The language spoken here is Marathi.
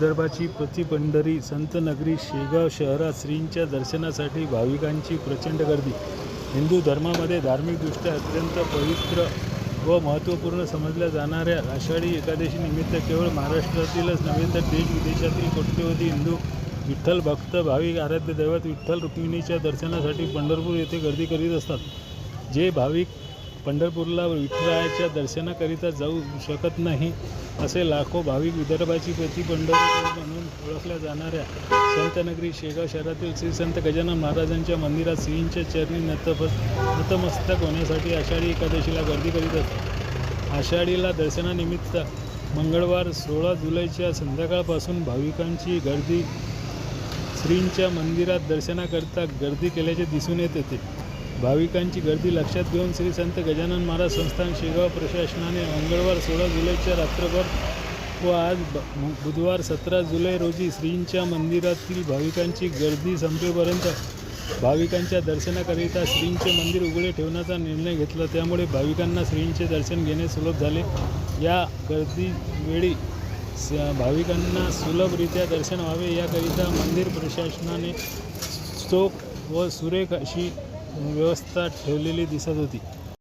विदर्भाची प्रतिपंढरी संतनगरी शेगाव शहरात श्रींच्या दर्शनासाठी भाविकांची प्रचंड गर्दी. हिंदू धर्मामध्ये धार्मिकदृष्ट्या अत्यंत पवित्र व महत्त्वपूर्ण समजल्या जाणाऱ्या आषाढी एकादशीनिमित्त केवळ महाराष्ट्रातीलच नव्हे तर देश विदेशातील कोट्यवधी हिंदू विठ्ठल भक्त भाविक आराध्य दैवत विठ्ठल रुक्मिणीच्या दर्शनासाठी पंढरपूर येथे गर्दी करीत असतात. जे भाविक पंढरपूरला विठ्ठलाच्या दर्शनाकरिता जाऊ शकत नाही असे लाखो भाविक विदर्भाची प्रति पंढरपूर म्हणून ओळखल्या जाणाऱ्या संतनगरी शेगाव शहरातील श्री संत गजानन महाराजांच्या मंदिरात सिंहच्या चरणी नतप नतमस्तक होण्यासाठी आषाढी एकादशीला गर्दी करीत असतात आषाढीला दर्शनानिमित्त मंगळवार सोळा जुलैच्या संध्याकाळपासून भाविकांची गर्दी श्रींच्या मंदिरात दर्शनाकरिता गर्दी केल्याचे दिसून येत होते. भाविकांची गर्दी लक्षात घेऊन श्री संत गजानन महाराज संस्थान शेगाव प्रशासनाने मंगळवार सोळा जुलैच्या रात्रभर व आज ब- बुधवार सतरा जुलै रोजी श्रींच्या मंदिरातील भाविकांची गर्दी संपेपर्यंत भाविकांच्या दर्शनाकरिता श्रींचे मंदिर उघडे ठेवण्याचा निर्णय घेतला. त्यामुळे भाविकांना श्रींचे दर्शन घेणे सुलभ झाले. या गर्दीवेळी स- भाविकांना सुलभरित्या दर्शन व्हावे याकरिता मंदिर प्रशासनाने चोख व सुरेख अशी व्यवस्था ठेवलेली दिसत होती.